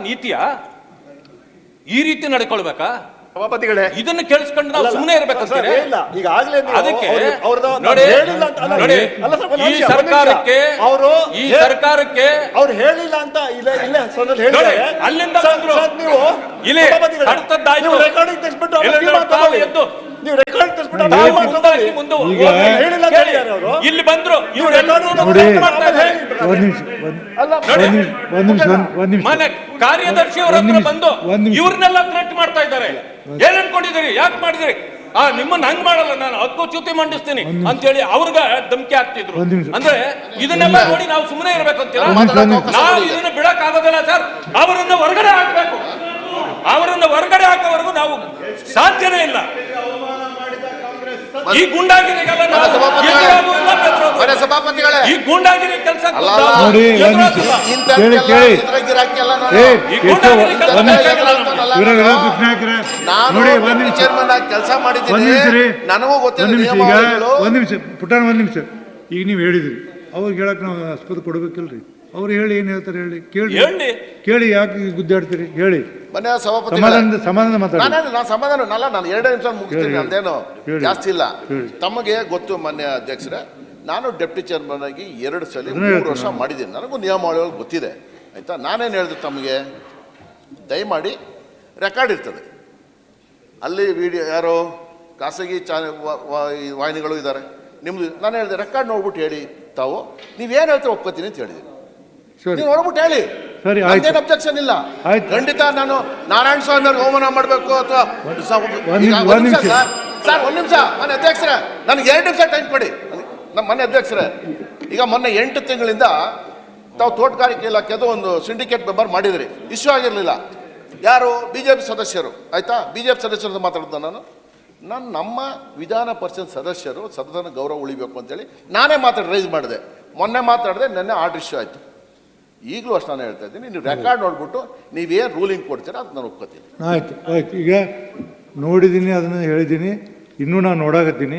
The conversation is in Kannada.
ನೀತಿಯ ಈ ರೀತಿ ನಡ್ಕೊಳ್ಬೇಕಾ ಸಭಾಪತಿಗಳೇ ಇದನ್ನ ಕೇಳಿಸ್ಕೊಂಡು ನಾವು ಸುಮ್ಮನೆ ಇರ್ಬೇಕಂತೀರಿ ಇಲ್ಲ ಈಗಾಗಲೇ ಅದಕ್ಕೆ ಹೇಳಿಲ್ಲ ಅಂತ ಅಲ್ಲ, ಈ ಸರ್ಕಾರಕ್ಕೆ. ಅವರು ಈ ಸರ್ಕಾರಕ್ಕೆ ಅವ್ರು ಹೇಳಿಲ್ಲ ಅಂತ ಇಲ್ಲ ಹೇಳಿದ್ದಾರೆ ಅಲ್ಲಿಂದ. ನೀವು ಇಲ್ಲಿ ರೆಕಾರ್ಡಿಂಗ್ ತೆಗೆಸ್ಬಿಟ್ಟು. ಎದ್ದು. ನೀವು ರೆಕಾರ್ಡ್ ಅವರು. ಇಲ್ಲಿ ಬಂದ್ರು ಇವ್ರು ಕಾರ್ಯದರ್ಶಿ ಅವರ ಹತ್ರ ಬಂದು. ಇವ್ರನ್ನೆಲ್ಲ ಥ್ರೆಟ್ ಮಾಡ್ತಾ ಇದ್ದಾರೆ. ಏನ್ ಅನ್ಕೊಂಡಿದ್ದೀರಿ? ಯಾಕೆ ಮಾಡಿದಿರಿ ಆ ನಿಮ್ಮನ್ನ ಹಂಗ್ ಮಾಡಲ್ಲ ನಾನು ಹತ್ತು ಚ್ಯುತಿ ಮಂಡಿಸ್ತೀನಿ ಅಂತ ಹೇಳಿ ಅವ್ರಿಗ ಧಮಕಿ ಹಾಕ್ತಿದ್ರು. ಅಂದ್ರೆ ಇದನ್ನೆಲ್ಲ ನೋಡಿ ನಾವು ಸುಮ್ಮನೆ ಇರ್ಬೇಕಂತೀರ? ನಾವು ಇದನ್ನ ಬಿಡಕ್ ಆಗೋದಿಲ್ಲ ಸರ್. ಅವರನ್ನ ಹೊರಗಡೆ ಹಾಕ್ಬೇಕು. ನಾವು ಸಾಧ್ಯನೇ ಇಲ್ಲ. ಈ ಗುಂಡಾಗಿರಿಗೆಲ್ಲ ಈ ಗುಂಡಾಗಿರಿ ಕೆಲಸ ಚೇರ್ಮನ್ ಆಗಿ ಕೆಲಸ ಒಂದ್ ಮಾಡಿದ್ದೀನಿ. ರೀ. ನನಗೂ ಗೊತ್ತಿಲ್ಲ ಒಂದ್ ನಿಮಿಷ ಈಗ ಒಂದು ನಿಮಿಷ. ಪುಟ್ಟಾಣ ಒಂದ್ ನಿಮಿಷ. ಈಗ ನೀವು ಹೇಳಿದ್ರಿ. ಅವ್ರಿಗೆ ಹೇಳಕ್ ನಾವು ಆಸ್ಪದ ಕೊಡ್ಬೇಕಿಲ್ರಿ. ಅವ್ರು ಹೇಳಿ ಏನ್ ಹೇಳ್ತಾರೆ ಹೇಳಿ? ಕೇಳಿ ಹೇಳಿ. ಕೇಳಿ ಯಾಕೆ ಗುದ್ದಾಡ್ತೀರಿ? ಹೇಳಿ. ಮನೆ ಸಭಾಪತಿ ಸಮಾಧಾನ ನಾನು ಸಮಾಧಾನ ಅಲ್ಲ ನಾನು ಎರಡೇ ನಿಮಿಷ ಮುಗಿಸ್ತೀನಿ. ನಂದೇನು ಜಾಸ್ತಿ ಇಲ್ಲ. ತಮಗೆ ಗೊತ್ತು ಮಾನ್ಯ ಅಧ್ಯಕ್ಷರೇ ನಾನು ಡೆಪ್ಟಿ ಚೇರ್ಮನ್ ಆಗಿ ಎರಡು ಸಲ ಮೂರು ವರ್ಷ. ಮಾಡಿದ್ದೀನಿ. ನನಗೂ ನಿಯಮಾವಳಿಗಳು ಗೊತ್ತಿದೆ. ಆಯ್ತಾ? ನಾನೇನು ಹೇಳಿದೆ ತಮಗೆ? ದಯಮಾಡಿ ರೆಕಾರ್ಡ್ ಇರ್ತದೆ. ಅಲ್ಲಿ ವಿಡಿಯೋ ಯಾರೋ ಖಾಸಗಿ ಚಾ ವ- ವ- ಈ ವಾಹಿನಿಗಳು ಇದ್ದಾರೆ. ನಿಮ್ದು ನಾನು ಹೇಳಿದೆ ರೆಕಾರ್ಡ್ ನೋಡ್ಬಿಟ್ಟು ಹೇಳಿ ತಾವು. ನೀವೇನು ಹೇಳ್ತೀವಿ ಒಪ್ಕೋತೀನಿ ಅಂತ ಹೇಳಿದ್ದೀನಿ. ನೀವು ನೋಡ್ಬಿಟ್ಟು ಹೇಳಿ. ಸರಿ, ಆಯ್ತು. ಅಬ್ಜೆಕ್ಷನ್ ಇಲ್ಲ. ಆಯ್ತು. ಖಂಡಿತ ನಾನು ನಾರಾಯಣ ಸ್ವಾಮಿ ಅವ್ರಿಗೆ ಹೋಮನ ಮಾಡಬೇಕು ಅಥವಾ ಒಂದ್ ನಿಮಿಷ, ಒಂದ್ ನಿಮಿಷ. ಸರ್. ಒಂದು ನಿಮಿಷ. ಮನೆ ಅಧ್ಯಕ್ಷರೇ ನನಗೆ ಎರಡು ನಿಮಿಷ ಟೈಮ್ ಕೊಡಿ. ನಮ್ಮ ಮನೆ ಅಧ್ಯಕ್ಷರೇ ಈಗ ಮೊನ್ನೆ ಎಂಟು ತಿಂಗಳಿಂದ ತಾವು ತೋಟಗಾರಿಕೆ ಇಲಾಖೆದು ಒಂದು ಸಿಂಡಿಕೇಟ್ ಮೆಂಬರ್ ಮಾಡಿದ್ರಿ. ಇಶ್ಯೂ ಆಗಿರಲಿಲ್ಲ. ಯಾರು? ಬಿ ಜೆ ಪಿ ಸದಸ್ಯರು. ಆಯ್ತಾ? ಬಿ ಜೆ ಪಿ ಸದಸ್ಯರು ಅಂತ ಮಾತಾಡ್ದೆ ನಾನು? ನಾನು ನಮ್ಮ ವಿಧಾನ ಪರಿಷತ್ ಸದಸ್ಯರು ಸದನ ಗೌರವ ಉಳಿಬೇಕು ಅಂತೇಳಿ ನಾನೇ ಮಾತಾಡಿ ರೈಸ್ ಮಾಡಿದೆ. ಮೊನ್ನೆ ಮಾತಾಡಿದೆ ನೆನ್ನೆ ಆರ್ಡರ್ ಇಶ್ಯೂ ಆಯಿತು. ಈಗಲೂ ಅಷ್ಟು ನಾನು ಹೇಳ್ತಾ ಇದ್ದೀನಿ. ನೀವು ರೆಕಾರ್ಡ್ ನೋಡ್ಬಿಟ್ಟು ನೀವೇನು ರೂಲಿಂಗ್ ಕೊಡ್ತೀರಾ ಅದು ನಾನು ಒಪ್ಕೋತೀನಿ. ಆಯ್ತು ಆಯ್ತು. ಈಗ ನೋಡಿದ್ದೀನಿ, ಅದನ್ನು ಹೇಳಿದ್ದೀನಿ. ಇನ್ನೂ ನಾನು ನೋಡಾಕತ್ತೀನಿ.